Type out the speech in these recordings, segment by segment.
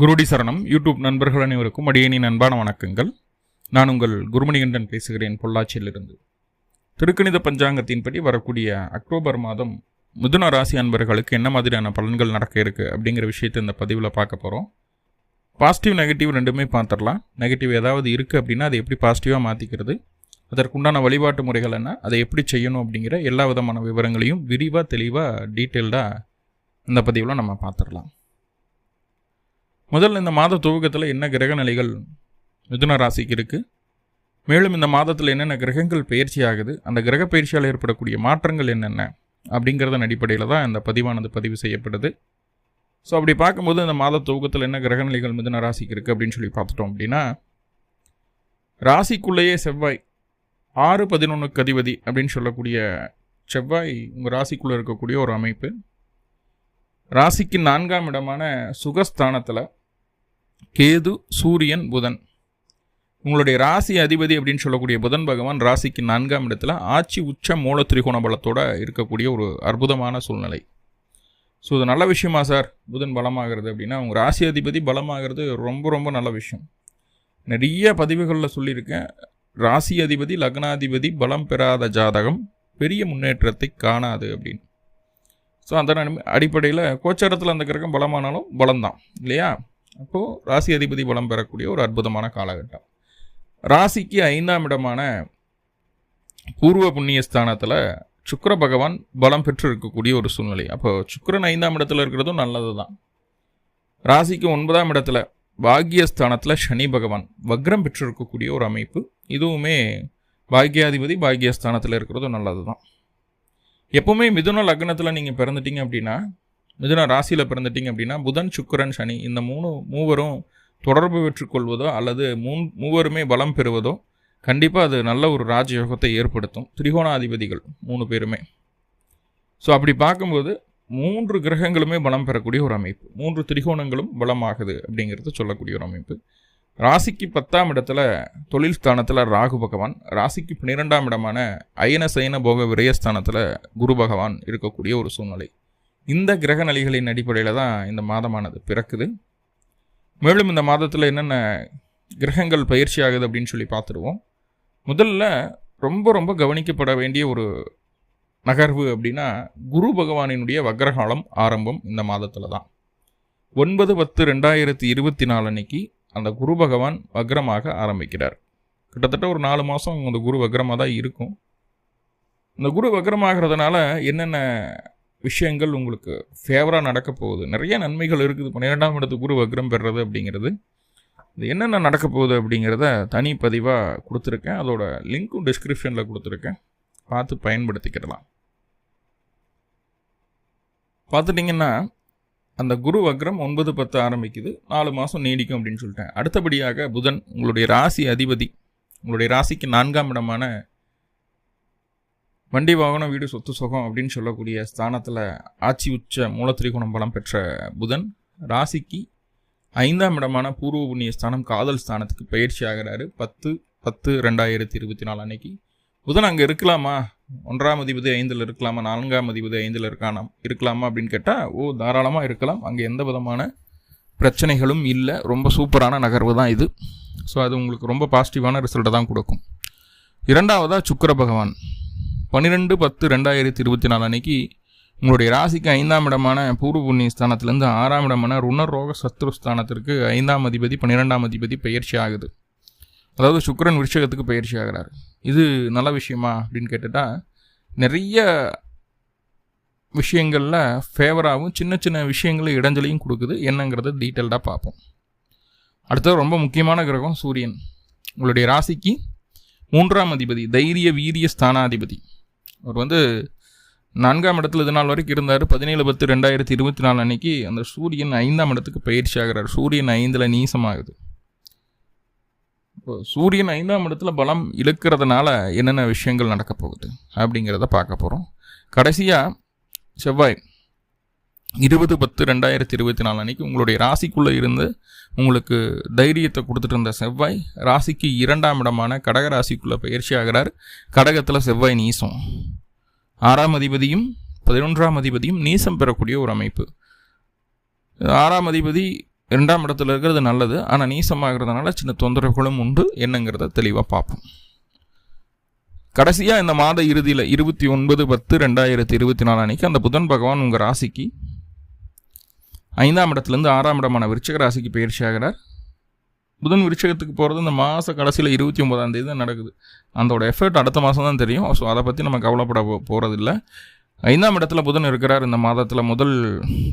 குருடி சரணம். யூடியூப் நண்பர்கள் அனைவருக்கும் அடியணி அன்பான வணக்கங்கள். நான் உங்கள் குருமணிகண்டன் பேசுகிறேன் பொள்ளாச்சியிலிருந்து. திருக்கணித பஞ்சாங்கத்தின்படி வரக்கூடிய அக்டோபர் மாதம் மிதுன ராசி அன்பர்களுக்கு என்ன மாதிரியான பலன்கள் நடக்க இருக்குது அப்படிங்கிற விஷயத்தை இந்த பதிவில் பார்க்க போகிறோம் பாசிட்டிவ் நெகட்டிவ் ரெண்டுமே பார்த்துடலாம். நெகட்டிவ் ஏதாவது இருக்குது அப்படின்னா அதை எப்படி பாசிட்டிவாக மாற்றிக்கிறது அதற்குண்டான வழிபாட்டு முறைகள் என்ன? அதை எப்படி செய்யணும் அப்படிங்கிற எல்லா விதமான விவரங்களையும் விரிவாக தெளிவாக டீட்டெயில்டாக இந்த பதிவில் நம்ம பார்த்துடலாம். முதல்ல இந்த மாத துவக்கத்தில் என்ன கிரக நிலைகள் மிதுன ராசிக்கு இருக்குது மேலும் இந்த மாதத்தில் என்னென்ன கிரகங்கள் பயிற்சி ஆகுது? அந்த கிரக பயிற்சியால் ஏற்படக்கூடிய மாற்றங்கள் என்னென்ன? அப்படிங்கிறதன் அடிப்படையில் தான் இந்த பதிவானது பதிவு செய்யப்படுது. ஸோ அப்படி பார்க்கும்போது இந்த மாத துவக்கத்தில் என்ன கிரக நிலைகள் மிதுன ராசிக்கு இருக்குது அப்படின்னு சொல்லி பார்த்துட்டோம் அப்படின்னா ராசிக்குள்ளேயே செவ்வாய் ஆறு பதினொன்றுக்கு அதிபதி அப்படின்னு சொல்லக்கூடிய செவ்வாய் உங்கள் ராசிக்குள்ளே இருக்கக்கூடிய ஒரு அமைப்பு. ராசிக்கு நான்காம் இடமான சுகஸ்தானத்தில் கேது சூரியன் புதன். உங்களுடைய ராசி அதிபதி அப்படின்னு சொல்லக்கூடிய புதன் பகவான் ராசிக்கு நான்காம் இடத்துல ஆட்சி உச்ச மூல திரிகோண பலத்தோடு இருக்கக்கூடிய ஒரு அற்புதமான சூழ்நிலை. ஸோ இது நல்ல விஷயமா சார்? புதன் பலமாகிறது அப்படின்னா உங்கள் ராசி அதிபதி பலமாகிறது ரொம்ப ரொம்ப நல்ல விஷயம். நிறைய பதிவுகளில் சொல்லியிருக்கேன். ராசி அதிபதி லக்னாதிபதி பலம் பெறாத ஜாதகம் பெரிய முன்னேற்றத்தை காணாது அப்படின்னு. ஸோ அந்த அடிப்படையில் கோச்சாரத்தில் அந்த கிரகம் பலமானாலும் பலம்தான் இல்லையா? அப்போது ராசி அதிபதி பலம் பெறக்கூடிய ஒரு அற்புதமான காலகட்டம். ராசிக்கு ஐந்தாம் இடமான பூர்வ புண்ணிய ஸ்தானத்தில் சுக்கர பகவான் பலம் பெற்று இருக்கக்கூடிய ஒரு சூழ்நிலை. அப்போ சுக்கரன் ஐந்தாம் இடத்துல இருக்கிறதும் நல்லது தான் ராசிக்கு ஒன்பதாம் இடத்துல பாக்யஸ்தானத்தில் சனி பகவான் வக்ரம் பெற்று இருக்கக்கூடிய ஒரு அமைப்பு. இதுவுமே பாக்யாதிபதி பாக்யஸ்தானத்தில் இருக்கிறதும் நல்லது தான் எப்போவுமே மிதுன லக்னத்தில் நீங்கள் பிறந்துட்டீங்க அப்படின்னா மிதுன ராசியில் பிறந்துட்டீங்க அப்படின்னா புதன் சுக்கரன் சனி இந்த மூணு மூவரும் தொடர்பு பெற்றுக்கொள்வதோ அல்லது மூன் மூவருமே பலம் பெறுவதோ கண்டிப்பாக அது நல்ல ஒரு ராஜயோகத்தை ஏற்படுத்தும். திரிகோணாதிபதிகள் மூணு பேருமே. ஸோ அப்படி பார்க்கும்போது மூன்று கிரகங்களுமே பலம் பெறக்கூடிய ஒரு அமைப்பு. மூன்று திரிகோணங்களும் பலமாகுது அப்படிங்கிறது சொல்லக்கூடிய ஒரு அமைப்பு. ராசிக்கு பத்தாம் இடத்துல தொழில் ஸ்தானத்தில் ராகு பகவான் ராசிக்கு பன்னிரெண்டாம் இடமான அயன சயன போக விரயஸ்தானத்தில் குரு பகவான் இருக்கக்கூடிய ஒரு சூழ்நிலை. இந்த கிரக நிலைகளின் அடிப்படையில் தான் இந்த மாதமானது பிறக்குது. மேலும் இந்த மாதத்தில் என்னென்ன கிரகங்கள் பயிற்சி ஆகுது அப்படின்னு சொல்லி பார்த்துருவோம். முதல்ல ரொம்ப ரொம்ப கவனிக்கப்பட வேண்டிய ஒரு நகர்வு அப்படின்னா குரு பகவானினுடைய வக்ரகாலம் ஆரம்பம் இந்த மாதத்தில் தான். ஒன்பது பத்து ரெண்டாயிரத்தி இருபத்தி நாலு அன்னைக்கு அந்த குரு பகவான் வக்ரமாக ஆரம்பிக்கிறார். கிட்டத்தட்ட ஒரு நாலு மாதம் அந்த குரு வக்ரமாக தான் இருக்கும். இந்த குரு வக்ரமாகிறதுனால என்னென்ன விஷயங்கள் உங்களுக்கு ஃபேவராக நடக்க போகுது. நிறைய நன்மைகள் இருக்குது. பன்னிரெண்டாம் இடத்து குரு வக்ரம் பெறுறது அப்படிங்கிறது. இது என்னென்ன நடக்க போகுது அப்படிங்கிறத தனி பதிவாக கொடுத்துருக்கேன். அதோட லிங்க்கும் டிஸ்கிரிப்ஷனில் கொடுத்துருக்கேன். பார்த்து பயன்படுத்திக்கிடலாம். பார்த்துட்டிங்கன்னா அந்த குரு வக்ரம் ஒன்பது பத்து ஆரம்பிக்குது. நாலு மாதம் நீடிக்கும் அப்படின்னு சொல்லிட்டேன். அடுத்தபடியாக புதன் உங்களுடைய ராசி அதிபதி உங்களுடைய ராசிக்கு நான்காம் இடமான வண்டி வாகனம் வீடு சொத்து சுகம் அப்படின்னு சொல்லக்கூடிய ஸ்தானத்தில் ஆட்சி உச்ச மூலத்திரிகோணம் பலம் பெற்ற புதன் ராசிக்கு ஐந்தாம் இடமான பூர்வ புண்ணிய ஸ்தானம் காதல் ஸ்தானத்துக்கு பயிற்சி ஆகிறாரு. பத்து பத்து ரெண்டாயிரத்தி இருபத்தி நாலு அன்னைக்கு. புதன் அங்கே இருக்கலாமா? ஒன்றாம் அதிபதி ஐந்தில் இருக்கலாமா? நான்காம் அதிபதி ஐந்தில் இருக்கானா? இருக்கலாமா அப்படின்னு கேட்டால் ஓ தாராளமாக இருக்கலாம். அங்கே எந்த விதமான பிரச்சனைகளும் இல்லை. ரொம்ப சூப்பரான நகர்வு தான் இது. ஸோ அது உங்களுக்கு ரொம்ப பாசிட்டிவான ரிசல்ட்டை தான் கொடுக்கும். இரண்டாவதாக சுக்கர பகவான். பன்னிரெண்டு பத்து ரெண்டாயிரத்தி இருபத்தி நாலு அன்னைக்கு உங்களுடைய ராசிக்கு ஐந்தாம் இடமான பூர்வ புண்ணிய ஸ்தானத்துலேருந்து ஆறாம் இடமான ருணரோக சத்ரு ஸ்தானத்திற்கு ஐந்தாம் அதிபதி பன்னிரெண்டாம் அதிபதி பயிற்சி ஆகுது. அதாவது சுக்கரன் விருஷகத்துக்கு பயிற்சி ஆகிறார். இது நல்ல விஷயமா அப்படின்னு கேட்டுட்டா நிறைய விஷயங்களில் ஃபேவராகவும் சின்ன சின்ன விஷயங்களும் இடைஞ்சலையும் கொடுக்குது. என்னங்கிறத டீட்டெயில்டாக பார்ப்போம். அடுத்தது ரொம்ப முக்கியமான கிரகம் சூரியன். உங்களுடைய ராசிக்கு மூன்றாம் அதிபதி தைரிய வீரிய ஸ்தானாதிபதி. அவர் வந்து நான்காம் இடத்துல இது நாள் வரைக்கும் இருந்தார். பதினேழு பத்து ரெண்டாயிரத்தி இருபத்தி நாலு அன்னைக்கு அந்த சூரியன் ஐந்தாம் இடத்துக்கு பயிற்சி ஆகிறார். சூரியன் ஐந்தில் நீசமாகுது. இப்போ சூரியன் ஐந்தாம் இடத்துல பலம் இழுக்கிறதுனால என்னென்ன விஷயங்கள் நடக்க போகுது அப்படிங்கிறத பார்க்க போகிறோம் கடைசியாக செவ்வாய். இருபது பத்து ரெண்டாயிரத்தி இருபத்தி நாலு அன்னைக்கு உங்களுடைய ராசிக்குள்ளே இருந்து உங்களுக்கு தைரியத்தை கொடுத்துட்டு இருந்த செவ்வாய் ராசிக்கு இரண்டாம் இடமான கடக ராசிக்குள்ளே பயிற்சி ஆகிறார். கடகத்தில் செவ்வாய் நீசம். ஆறாம் அதிபதியும் பதினொன்றாம் அதிபதியும் நீசம் பெறக்கூடிய ஒரு அமைப்பு. ஆறாம் அதிபதி இரண்டாம் இடத்துல இருக்கிறது நல்லது. ஆனால் நீசமாகிறதுனால சின்ன தொந்தரவுகளும் உண்டு. என்னங்கிறத தெளிவாக பார்ப்போம். கடைசியாக இந்த மாத இறுதியில் இருபத்தி ஒன்பது பத்து ரெண்டாயிரத்தி இருபத்தி நாலு அன்னைக்கு அந்த புதன் பகவான் உங்கள் ராசிக்கு ஐந்தாம் இடத்துலேருந்து ஆறாம் இடமான விருச்சக ராசிக்கு பயிற்சி ஆகிறார். புதன் விருச்சகத்துக்கு போகிறது இந்த மாத கடைசியில் இருபத்தி ஒன்பதாம் தேதி தான் நடக்குது. அதோட எஃபர்ட் அடுத்த மாதம் தான் தெரியும். ஸோ அதை பற்றி நம்ம கவலைப்பட போகிறதில்ல ஐந்தாம் இடத்துல புதன் இருக்கிறார். இந்த மாதத்தில் முதல்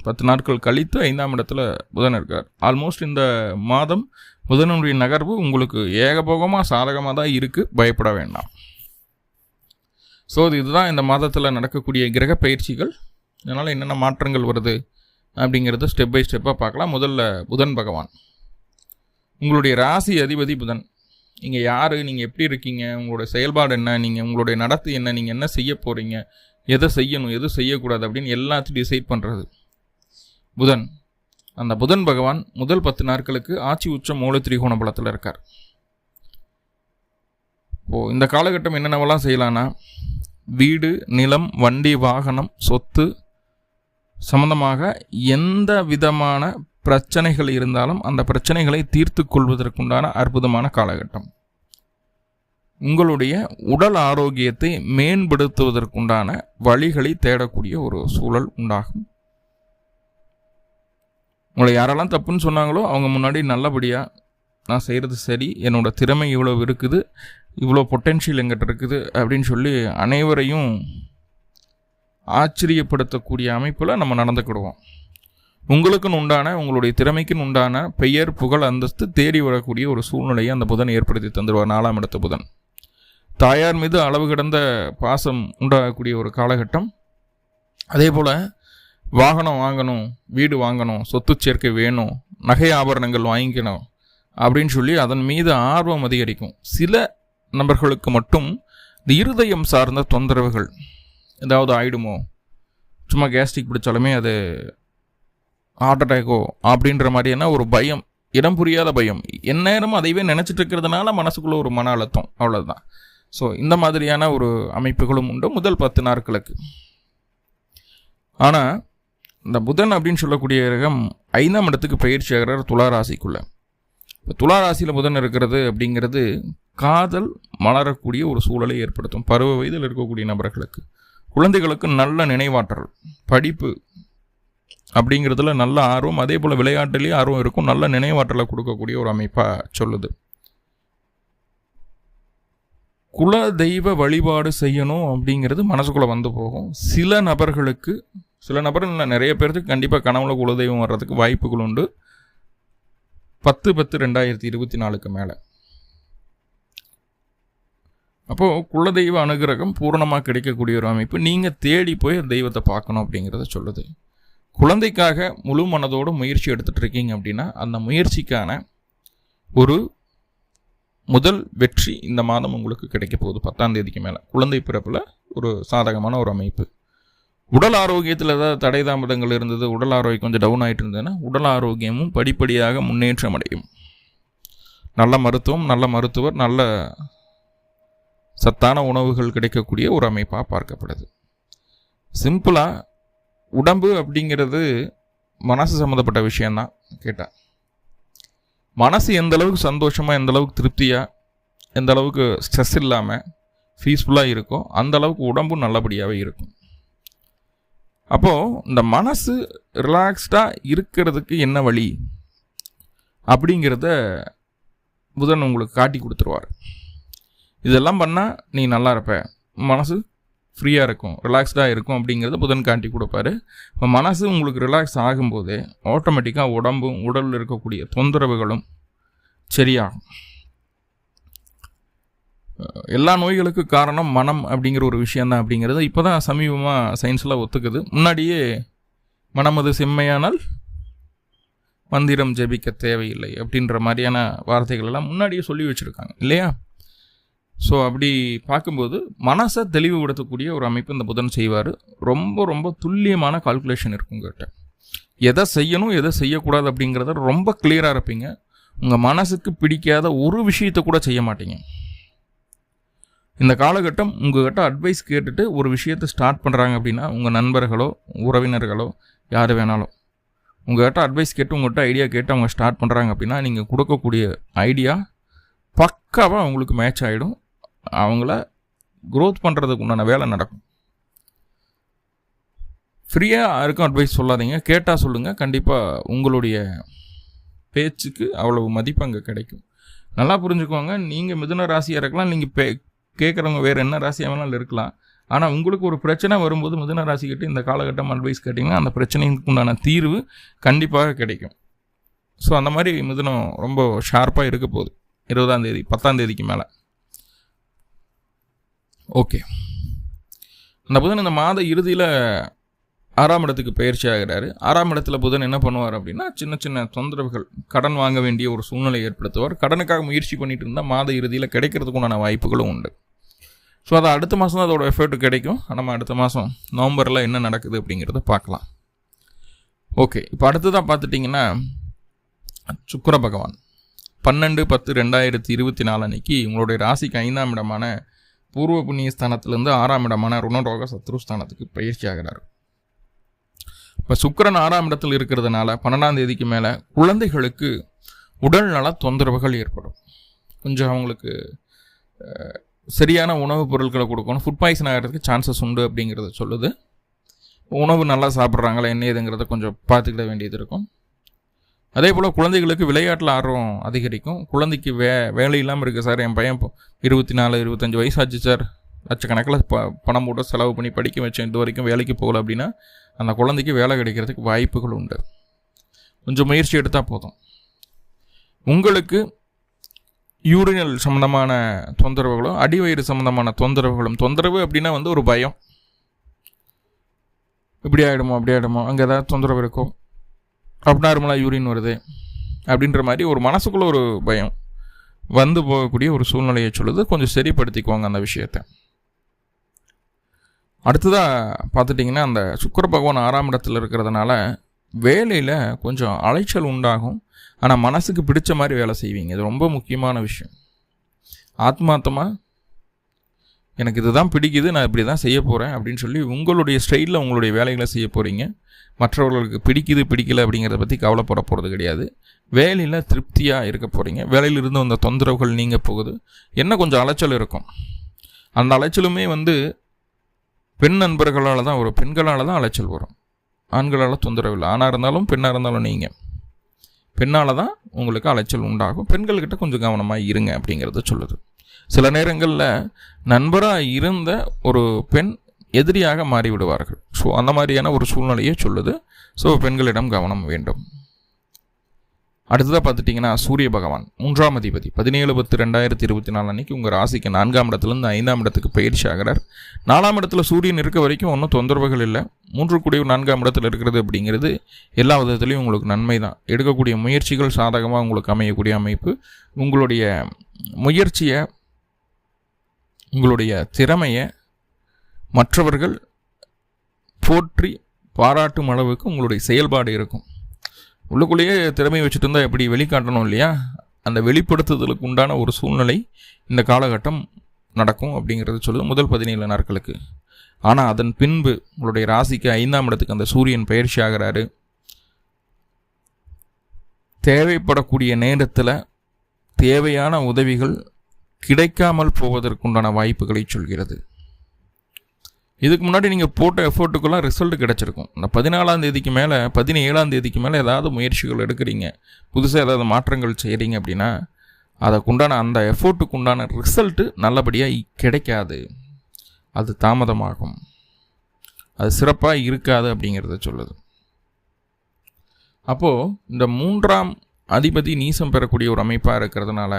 பத்து நாட்கள் கழித்து ஐந்தாம் இடத்துல புதன் இருக்கிறார். ஆல்மோஸ்ட் இந்த மாதம் புதனுடைய நகர்வு உங்களுக்கு ஏகபோகமாக சாதகமாக தான் இருக்குது பயப்பட வேண்டாம். ஸோ இதுதான் இந்த மாதத்தில் நடக்கக்கூடிய கிரக பயிற்சிகள். இதனால் என்னென்ன மாற்றங்கள் வருது? அப்படிங்கிறத ஸ்டெப் பை ஸ்டெப்பாக பார்க்கலாம். முதல்ல புதன் பகவான். உங்களுடைய ராசி அதிபதி புதன். நீங்கள் யார்? நீங்கள் எப்படி இருக்கீங்க? உங்களுடைய செயல்பாடு என்ன? நீங்கள் உங்களுடைய நடத்து என்ன? நீங்கள் என்ன செய்ய போகிறீங்க எதை செய்யணும்? எது செய்யக்கூடாது? அப்படின்னு எல்லாத்தையும் டிசைட் பண்ணுறது புதன். அந்த புதன் பகவான் முதல் பத்து நாட்களுக்கு ஆட்சி உச்சம் மூல திரிகோண பலத்தில் இருக்கார். ஓ இந்த காலகட்டம் என்னென்னவெல்லாம் செய்யலான்னா வீடு நிலம் வண்டி வாகனம் சொத்து சம்பந்தமாக எந்த விதமான பிரச்சனைகள் இருந்தாலும் அந்த பிரச்சனைகளை தீர்த்து கொள்வதற்குண்டான அற்புதமான காலகட்டம். உங்களுடைய உடல் ஆரோக்கியத்தை மேம்படுத்துவதற்குண்டான வழிகளை தேடக்கூடிய ஒரு சூழல் உண்டாகும். உங்களை யாரெல்லாம் தப்புன்னு சொன்னாங்களோ அவங்க முன்னாடி நல்லபடியாக நான் செய்கிறது சரி என்னோடய திறமை இவ்வளோ இருக்குது இவ்வளோ பொட்டென்ஷியல் எங்கிட்ட இருக்குது அப்படின்னு சொல்லி அனைவரையும் ஆச்சரியப்படுத்தக்கூடிய அமைப்பில் நம்ம நடந்துக்கிடுவோம். உங்களுக்குன்னு உண்டான உங்களுடைய திறமைக்குன்னு உண்டான பெயர் புகழ் அந்தஸ்து தேடி வரக்கூடிய ஒரு சூழ்நிலையை அந்த புதன் ஏற்படுத்தி தந்துடுவார் நாலாம் இடத்த புதன். தாயார் மீது அளவு கிடந்த பாசம் உண்டாகக்கூடிய ஒரு காலகட்டம். அதே போல் வாகனம் வாங்கணும் வீடு வாங்கணும் சொத்து சேர்க்கை வேணும் நகை ஆபரணங்கள் வாங்கிக்கணும் அப்படின்னு சொல்லி அதன் மீது ஆர்வம் அதிகரிக்கும். சில நபர்களுக்கு மட்டும் இந்த இருதயம் சார்ந்த தொந்தரவுகள் ஏதாவது ஆகிடுமோ சும்மா கேஸ்ட்ரிக் பிடிச்சாலுமே அது ஹார்ட் அட்டாக்கோ அப்படின்ற மாதிரியான ஒரு பயம். இடம் புரியாத பயம். எந்நேரமும் அதைவே நினச்சிட்டு இருக்கிறதுனால மனசுக்குள்ளே ஒரு மன அழுத்தம். அவ்வளோதான் ஸோ இந்த மாதிரியான ஒரு அமைப்புகளும் உண்டு. முதல் பத்து நாட்களுக்கு. ஆனால் இந்த புதன் அப்படின்னு சொல்லக்கூடிய கிரகம் ஐந்தாம் இடத்துக்கு பயிற்சி ஆகிறார் துளாராசிக்குள்ளே. இப்போ துளாராசியில் புதன் இருக்கிறது அப்படிங்கிறது காதல் மலரக்கூடிய ஒரு சூழலை ஏற்படுத்தும். பருவ வயதில் இருக்கக்கூடிய நபர்களுக்கு. குழந்தைகளுக்கு நல்ல நினைவாற்றல் படிப்பு அப்படிங்கிறதுல நல்ல ஆர்வம் அதே போல் விளையாட்டுலேயும் ஆர்வம் இருக்கும் நல்ல நினைவாற்றலை கொடுக்கக்கூடிய ஒரு அமைப்பாக சொல்லுது. குல தெய்வ வழிபாடு செய்யணும் அப்படிங்கிறது மனசுக்குள்ளே வந்து போகும். சில நபர்களுக்கு சில நபர்கள் நிறைய பேருக்கு கண்டிப்பாக கனவுல குலதெய்வம் வர்றதுக்கு வாய்ப்புகள் உண்டு. பத்து பத்து ரெண்டாயிரத்தி இருபத்தி நாலுக்கு மேலே. அப்போது குலதெய்வ அனுகிரகம் பூரணமாக கிடைக்கக்கூடிய ஒரு அமைப்பு. நீங்கள் தேடி போய் தெய்வத்தை பார்க்கணும் அப்படிங்கிறத சொல்லுது. குழந்தைக்காக முழு மனதோடு முயற்சி எடுத்துகிட்டு இருக்கீங்க அப்படின்னா அந்த முயற்சிக்கான ஒரு முதல் வெற்றி இந்த மாதம் உங்களுக்கு கிடைக்க போகுது பத்தாம் தேதிக்கு மேலே. குழந்தை பிறப்பில் ஒரு சாதகமான ஒரு அமைப்பு. உடல் ஆரோக்கியத்தில் ஏதாவது தடை தாமதங்கள் இருந்தது உடல் ஆரோக்கியம் கொஞ்சம் டவுன் ஆகிட்டு இருந்ததுன்னா உடல் ஆரோக்கியமும் படிப்படியாக முன்னேற்றம் அடையும். நல்ல மருத்துவம் நல்ல மருத்துவர் நல்ல சத்தான உணவுகள் கிடைக்கக்கூடிய ஒரு அமைப்பாக பார்க்கப்படுது. சிம்பிளாக உடம்பு அப்படிங்கிறது மனசு சம்மந்தப்பட்ட விஷயந்தான் கேட்டால் மனசு எந்த அளவுக்கு சந்தோஷமாக எந்த அளவுக்கு திருப்தியாக எந்த அளவுக்கு ஸ்ட்ரெஸ் இல்லாமல் பீஸ்ஃபுல்லாக இருக்கோ அந்த அளவுக்கு உடம்பும் நல்லபடியாகவே இருக்கும். அப்போது இந்த மனசு ரிலாக்ஸ்டாக இருக்கிறதுக்கு என்ன வழி? அப்படிங்கிறத புதன் உங்களுக்கு காட்டி கொடுத்துருவார். இதெல்லாம் பண்ணால் நீ நல்லா இருப்ப. மனசு ஃப்ரீயாக இருக்கும். ரிலாக்ஸ்டாக இருக்கும் அப்படிங்கிறத புதன் காட்டி கொடுப்பாரு. இப்போ மனசு உங்களுக்கு ரிலாக்ஸ் ஆகும்போது ஆட்டோமேட்டிக்காக உடம்பும் உடலில் இருக்கக்கூடிய தொந்தரவுகளும் சரியாகும் எல்லா நோய்களுக்கும் காரணம் மனம் அப்படிங்கிற ஒரு விஷயந்தான் அப்படிங்கிறது இப்போ தான் சமீபமாக சயின்ஸில் ஒத்துக்குது. முன்னாடியே மனம் அது செம்மையானால் மந்திரம் ஜெபிக்க தேவையில்லை அப்படின்ற மாதிரியான வார்த்தைகள் எல்லாம் முன்னாடியே சொல்லி வச்சுருக்காங்க. இல்லையா? ஸோ அப்படி பார்க்கும்போது மனசை தெளிவுபடுத்தக்கூடிய ஒரு அமைப்பு இந்த புதன் செய்வார். ரொம்ப ரொம்ப துல்லியமான கால்குலேஷன் இருக்கும் உங்கள்கிட்ட எதை செய்யணும் எதை செய்யக்கூடாது அப்படிங்கிறத ரொம்ப கிளியராக இருப்பீங்க. உங்கள் மனசுக்கு பிடிக்காத ஒரு விஷயத்தை கூட செய்ய மாட்டீங்க. இந்த காலகட்டம் உங்கள்கிட்ட அட்வைஸ் கேட்டுட்டு ஒரு விஷயத்தை ஸ்டார்ட் பண்ணுறாங்க அப்படின்னா உங்கள் நண்பர்களோ உறவினர்களோ யார் வேணாலும். உங்கள்கிட்ட அட்வைஸ் கேட்டு உங்கள்கிட்ட ஐடியா கேட்டு அவங்க ஸ்டார்ட் பண்ணுறாங்க அப்படின்னா நீங்கள் கொடுக்கக்கூடிய ஐடியா பக்காவாக அவங்களுக்கு மேட்ச் ஆகிடும் அவங்கள க்ரோத் பண்ணுறதுக்கு உண்டான வேலை நடக்கும். ஃப்ரீயாக யாருக்கும் அட்வைஸ் சொல்லாதீங்க. கேட்டால் சொல்லுங்கள் கண்டிப்பாக உங்களுடைய பேச்சுக்கு அவ்வளவு மதிப்பு அங்கே கிடைக்கும். நல்லா புரிஞ்சுக்கோங்க. நீங்கள் மிதுன ராசியாக இருக்கலாம். நீங்கள் பே கேட்குறவங்க வேறு என்ன ராசியாக வேணாலும் இருக்கலாம். ஆனால் உங்களுக்கு ஒரு பிரச்சனை வரும்போது மிதுன ராசி கிட்ட இந்த காலகட்டம் அட்வைஸ் கேட்டிங்கன்னா அந்த பிரச்சனைக்கு உண்டான தீர்வு கண்டிப்பாக கிடைக்கும். ஸோ அந்த மாதிரி மிதுனம் ரொம்ப ஷார்ப்பாக இருக்க போகுது. இருபதாம் தேதி பத்தாம் தேதிக்கு மேலே. ஓகே. அந்த புதன் இந்த மாத இறுதியில் ஆறாம் இடத்துக்கு பயிற்சி ஆகிறாரு. ஆறாம் இடத்துல புதன் என்ன பண்ணுவார் அப்படின்னா சின்ன சின்ன தொந்தரவுகள் கடன் வாங்க வேண்டிய ஒரு சூழ்நிலை ஏற்படுத்துவார். கடனுக்காக முயற்சி பண்ணிட்டு இருந்தால் மாத இறுதியில் கிடைக்கிறதுக்கு உண்டான வாய்ப்புகளும் உண்டு. ஸோ அது அடுத்த மாதம் தான் அதோட எஃபர்ட் கிடைக்கும். நம்ம அடுத்த மாதம் நவம்பரில் என்ன நடக்குது அப்படிங்கிறத பார்க்கலாம். ஓகே. இப்போ அடுத்ததாக பார்த்துட்டிங்கன்னா சுக்கர பகவான். பன்னெண்டு பத்து ரெண்டாயிரத்தி இருபத்தி நாலு அன்னைக்கு உங்களுடைய ராசிக்கு ஐந்தாம் இடமான பூர்வ புண்ணிய ஸ்தானத்திலேருந்து ஆறாம் இடமான ருணரோக சத்ருஸ்தானத்துக்கு பயிற்சி ஆகிறார். இப்போ சுக்கரன் ஆறாம் இடத்தில் இருக்கிறதுனால பன்னெண்டாம் தேதிக்கு மேலே குழந்தைகளுக்கு உடல் நல தொந்தரவுகள் ஏற்படும். கொஞ்சம் அவங்களுக்கு சரியான உணவுப் பொருட்களை கொடுக்கணும். ஃபுட் பாய்சன் ஆகிறதுக்கு சான்சஸ் உண்டு அப்படிங்கிறத சொல்லுது. உணவு நல்லா சாப்பிட்றாங்களா என்ன ஏதுங்கிறத கொஞ்சம் பார்த்துக்கிட வேண்டியது இருக்கும். அதே போல் குழந்தைகளுக்கு விளையாட்டில் ஆர்வம் அதிகரிக்கும். குழந்தைக்கு வே வேலை இல்லாமல் இருக்குது சார். என் பையன் இருபத்தி நாலு இருபத்தஞ்சி வயசாச்சு சார். லட்சக்கணக்கில் ப பணம் போட்டு செலவு பண்ணி படிக்க வச்சேன். இது வரைக்கும் வேலைக்கு போகல அப்படின்னா அந்த குழந்தைக்கு வேலை கிடைக்கிறதுக்கு வாய்ப்புகள் உண்டு. கொஞ்சம் முயற்சி எடுத்தால் போதும். உங்களுக்கு யூரினல் சம்மந்தமான தொந்தரவுகளும் அடிவயிறு சம்மந்தமான தொந்தரவுகளும் தொந்தரவு அப்படின்னா வந்து ஒரு பயம். இப்படி ஆகிடுமோ அப்படி ஆகிடுமோ அங்கே ஏதாவது தொந்தரவு இருக்கும் அப்நார்மலாக யூரின் வருது அப்படின்ற மாதிரி ஒரு மனசுக்குள்ளே ஒரு பயம் வந்து போகக்கூடிய ஒரு சூழ்நிலையை சொல்லுது. கொஞ்சம் சரிப்படுத்திக்குவாங்க அந்த விஷயத்தை. அடுத்ததாக பார்த்துட்டிங்கன்னா அந்த சுக்கர பகவான் ஆறாம் இடத்துல இருக்கிறதுனால வேலையில் கொஞ்சம் அலைச்சல் உண்டாகும். ஆனால் மனசுக்கு பிடிச்ச மாதிரி வேலை செய்வீங்க. இது ரொம்ப முக்கியமான விஷயம். ஆத்மார்த்தமாக எனக்கு இதுதான் பிடிக்குது நான் இப்படி தான் செய்ய போகிறேன் அப்படின்னு சொல்லி உங்களுடைய ஸ்டைலில் உங்களுடைய வேலைகளை செய்ய போகிறீங்க மற்றவர்களுக்கு பிடிக்குது பிடிக்கல அப்படிங்கிறத பற்றி கவலைப்பட போகிறது கிடையாது. வேலையில் திருப்தியாக இருக்க போகிறீங்க வேலையிலிருந்து வந்த தொந்தரவுகள் நீங்கள் போகுது. என்ன கொஞ்சம் அலைச்சல் இருக்கும். அந்த அலைச்சலுமே வந்து பெண் நண்பர்களால் தான் வரும். பெண்களால் தான் அலைச்சல் வரும். ஆண்களால் தொந்தரவு இல்லை. ஆணாக இருந்தாலும் பெண்ணாக இருந்தாலும் நீங்கள் பெண்ணால் தான் உங்களுக்கு அலைச்சல் உண்டாகும். பெண்கள்கிட்ட கொஞ்சம் கவனமாக இருங்க அப்படிங்கிறத சொல்லுது. சில நேரங்களில் நண்பராக இருந்த ஒரு பெண் எதிரியாக மாறிவிடுவார்கள். ஸோ அந்த மாதிரியான ஒரு சூழ்நிலையை சொல்லுது. ஸோ பெண்களிடம் கவனம் வேண்டும். அடுத்ததாக பார்த்துட்டிங்கன்னா சூரிய பகவான் மூன்றாம் அதிபதி. பதினேழு பத்து ரெண்டாயிரத்தி இருபத்தி நாலு அன்னைக்கு உங்கள் ராசிக்கு நான்காம் இடத்துலேருந்து ஐந்தாம் இடத்துக்கு பயிற்சி ஆகிறார். நாலாம் இடத்துல சூரியன் இருக்க வரைக்கும் ஒன்றும் தொந்தரவுகள் இல்லை. மூன்று கூடிய நான்காம் இடத்துல இருக்கிறது அப்படிங்கிறது எல்லா விதத்துலேயும் உங்களுக்கு நன்மை தான் எடுக்கக்கூடிய முயற்சிகள் சாதகமாக உங்களுக்கு அமையக்கூடிய அமைப்பு. உங்களுடைய முயற்சியை உங்களுடைய திறமையை மற்றவர்கள் போற்றி பாராட்டும் அளவுக்கு உங்களுடைய செயல்பாடு இருக்கும். உள்ளுக்குள்ளேயே திறமையை வச்சுட்டு இருந்தால் எப்படி வெளிக்காட்டணும் இல்லையா? அந்த வெளிப்படுத்துதலுக்கு உண்டான ஒரு சூழ்நிலை இந்த காலகட்டம் நடக்கும் அப்படிங்கிறது சொல்லுது முதல் பதினேழு நாட்களுக்கு. ஆனால் அதன் பின்பு உங்களுடைய ராசிக்கு ஐந்தாம் இடத்துக்கு அந்த சூரியன் பயிற்சி ஆகிறாரு. தேவைப்படக்கூடிய நேரத்தில் தேவையான உதவிகள் கிடைக்காமல் போவதற்குண்டான வாய்ப்புகளை சொல்கிறது. இதுக்கு முன்னாடி நீங்கள் போட்ட எஃபோர்ட்டுக்கெல்லாம் ரிசல்ட் கிடச்சிருக்கும். இந்த பதினாலாம் தேதிக்கு மேலே பதினேழாம் தேதிக்கு மேலே ஏதாவது முயற்சிகள் எடுக்கிறீங்க புதுசாக ஏதாவது மாற்றங்கள் செய்கிறீங்க அப்படின்னா அதற்குண்டான அந்த எஃபோர்ட்டுக்கு உண்டான ரிசல்ட்டு நல்லபடியாக கிடைக்காது. அது தாமதமாகும். அது சிறப்பாக இருக்காது அப்படிங்கிறத சொல்லுது. அப்போது இந்த மூன்றாம் அதிபதி நீசம் பெறக்கூடிய ஒரு அமைப்பாக இருக்கிறதுனால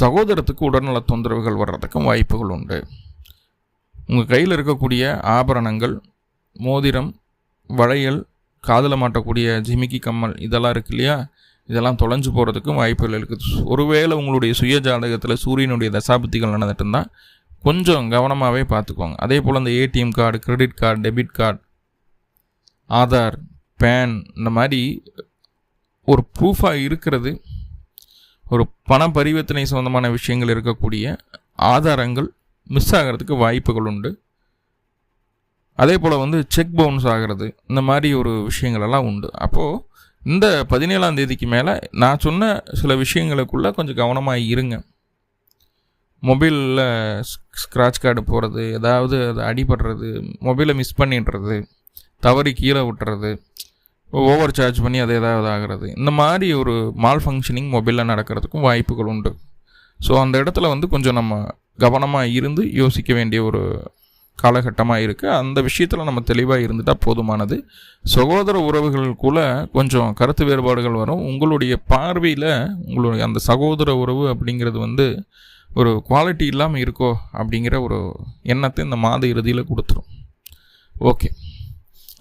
சகோதரத்துக்கு உடல்நல தொந்தரவுகள் வர்றதுக்கும் வாய்ப்புகள் உண்டு. உங்கள் கையில் இருக்கக்கூடிய ஆபரணங்கள் மோதிரம் வளையல் காதில் மாட்டக்கூடிய ஜிமிக்கி கம்மல் இதெல்லாம் இருக்கு இல்லையா? இதெல்லாம் தொலைஞ்சு போகிறதுக்கும் வாய்ப்புகள் இருக்குது ஒருவேளை உங்களுடைய சுய ஜாதகத்தில் சூரியனுடைய தசாபுத்திகள் நடந்துட்டு இருந்தால் கொஞ்சம் கவனமாகவே பார்த்துக்கோங்க. அதே போல் இந்த ATM card credit card debit card Aadhaar pan இந்த மாதிரி ஒரு ப்ரூஃபாக இருக்கிறது ஒரு பண பரிவர்த்தனை சம்மந்தமான விஷயங்கள் இருக்கக்கூடிய ஆதாரங்கள் மிஸ் ஆகிறதுக்கு வாய்ப்புகள் உண்டு. அதே போல் வந்து செக் பவுன்ஸ் ஆகிறது இந்த மாதிரி ஒரு விஷயங்களெல்லாம் உண்டு. அப்போது இந்த பதினேழாம் தேதிக்கு மேலே நான் சொன்ன சில விஷயங்களுக்குள்ளே கொஞ்சம் கவனமாக இருங்க. மொபைலில் ஸ்க்ராட்ச் கார்டு போகிறது ஏதாவது அது அடிபடுறது மொபைலை மிஸ் பண்ணிடுறது தவறி கீழே விட்டுறது ஓவர் சார்ஜ் பண்ணி அது ஏதாவது ஆகிறது. இந்த மாதிரி ஒரு மால் ஃபங்க்ஷனிங் மொபைலில் நடக்கிறதுக்கும் வாய்ப்புகள் உண்டு. ஸோ அந்த இடத்துல வந்து கொஞ்சம் நம்ம கவனமாக இருந்து யோசிக்க வேண்டிய ஒரு காலகட்டமாக இருக்குது அந்த விஷயத்தில் நம்ம தெளிவாக இருந்துட்டால் போதுமானது. சகோதர உறவுகளுக்குள்ள கொஞ்சம் கருத்து வேறுபாடுகள் வரும். உங்களுடைய பார்வையில் உங்களுடைய அந்த சகோதர உறவு அப்படிங்கிறது வந்து ஒரு குவாலிட்டி இல்லாமல் இருக்கோ அப்படிங்கிற ஒரு எண்ணத்தை இந்த மாத இறுதியில் கொடுத்துரும். ஓகே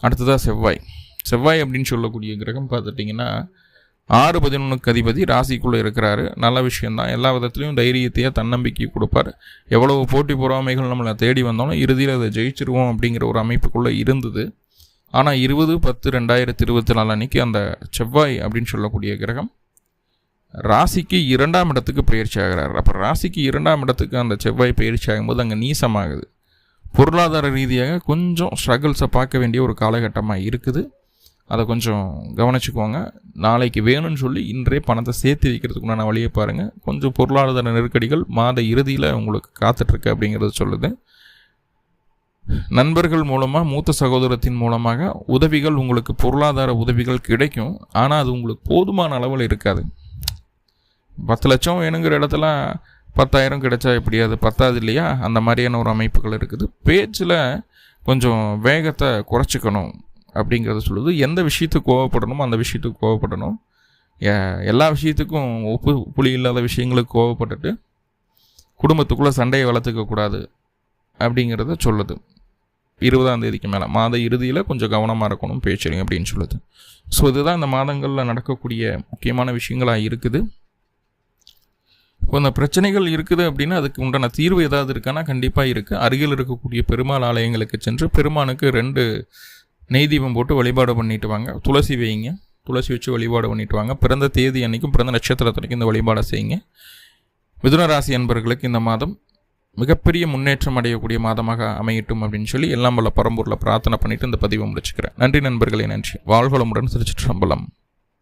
அடுத்ததாக செவ்வாய். செவ்வாய் அப்படின்னு சொல்லக்கூடிய கிரகம் பார்த்துட்டிங்கன்னா ஆறு பதினொன்றுக்கு அதிபதி ராசிக்குள்ளே இருக்கிறாரு. நல்ல விஷயந்தான் எல்லா விதத்துலையும் தைரியத்தையாக தன்னம்பிக்கை கொடுப்பார். எவ்வளவு போட்டி பொறாமைகள் நம்மளை தேடி வந்தாலும் இறுதியில் அதை ஜெயிச்சிருவோம் அப்படிங்கிற ஒரு அமைப்புக்குள்ளே இருந்தது. ஆனால் இருபது பத்து ரெண்டாயிரத்தி இருபத்தி நாலு அன்னைக்கு அந்த செவ்வாய் அப்படின்னு சொல்லக்கூடிய கிரகம் ராசிக்கு இரண்டாம் இடத்துக்கு பயிற்சி ஆகிறார். அப்போ ராசிக்கு இரண்டாம் இடத்துக்கு அந்த செவ்வாய் பயிற்சி ஆகும்போது அங்கே நீசமாகுது. பொருளாதார ரீதியாக கொஞ்சம் ஸ்ட்ரகிள்ஸை பார்க்க வேண்டிய ஒரு காலகட்டமாக இருக்குது. அதை கொஞ்சம் கவனிச்சுக்கோங்க. நாளைக்கு வேணும்னு சொல்லி இன்றே பணத்தை சேர்த்து வைக்கிறதுக்கு உண்டான வழியை பாருங்கள் கொஞ்சம் பொருளாதார நெருக்கடிகள் மாத இறுதியில் உங்களுக்கு காத்துட்ருக்கு அப்படிங்கிறது சொல்லுது. நண்பர்கள் மூலமாக மூத்த சகோதரத்தின் மூலமாக உதவிகள் உங்களுக்கு பொருளாதார உதவிகள் கிடைக்கும். ஆனால் அது உங்களுக்கு போதுமான அளவில் இருக்காது. பத்து லட்சம் வேணுங்கிற இடத்துல பத்தாயிரம் கிடைச்சா எப்படியாது பத்தாது இல்லையா? அந்த மாதிரியான ஒரு அமைப்புகள் இருக்குது. பேச்சில் கொஞ்சம் வேகத்தை குறைச்சிக்கணும். அப்படிங்கிறத சொல்லுது. எந்த விஷயத்துக்கு கோவப்படணுமோ அந்த விஷயத்துக்கு கோவப்படணும். எல்லா விஷயத்துக்கும் ஒப்பு புளி இல்லாத விஷயங்களுக்கு கோவப்பட்டுட்டு குடும்பத்துக்குள்ளே சண்டையை வளர்த்துக்கக்கூடாது அப்படிங்கிறத சொல்லுது. இருபதாம் தேதிக்கு மேலே மாத இறுதியில் கொஞ்சம் கவனமாக இருக்கணும் பேச்சுரிங்க அப்படின்னு சொல்லுது. ஸோ இதுதான் இந்த மாதங்களில் நடக்கக்கூடிய முக்கியமான விஷயங்களாக இருக்குது. இப்போ இந்த பிரச்சனைகள் இருக்குது அப்படின்னா அதுக்கு உண்டான தீர்வு ஏதாவது இருக்கான்னா கண்டிப்பாக இருக்குது அருகில் இருக்கக்கூடிய பெருமாள் ஆலயங்களுக்கு சென்று பெருமானுக்கு ரெண்டு நெய் தீபம் போட்டு வழிபாடு பண்ணிட்டு வாங்க. துளசி வைங்க துளசி வச்சு வழிபாடு பண்ணிட்டு வாங்க. பிறந்த தேதி அன்னைக்கும் பிறந்த நட்சத்திரத்தனைக்கும் இந்த வழிபாடை செய்யுங்க. மிதுன ராசி அன்பர்களுக்கு இந்த மாதம் மிகப்பெரிய முன்னேற்றம் அடையக்கூடிய மாதமாக அமையட்டும் அப்படின்னு சொல்லி எல்லாம் வல்ல பரம்பூரில் பிரார்த்தனை பண்ணிட்டு இந்த பதிவை முடிச்சுக்கிறேன். நன்றி நண்பர்களே நன்றி. வாழ்வளமுடன் திருச்சிற்றம்பலம்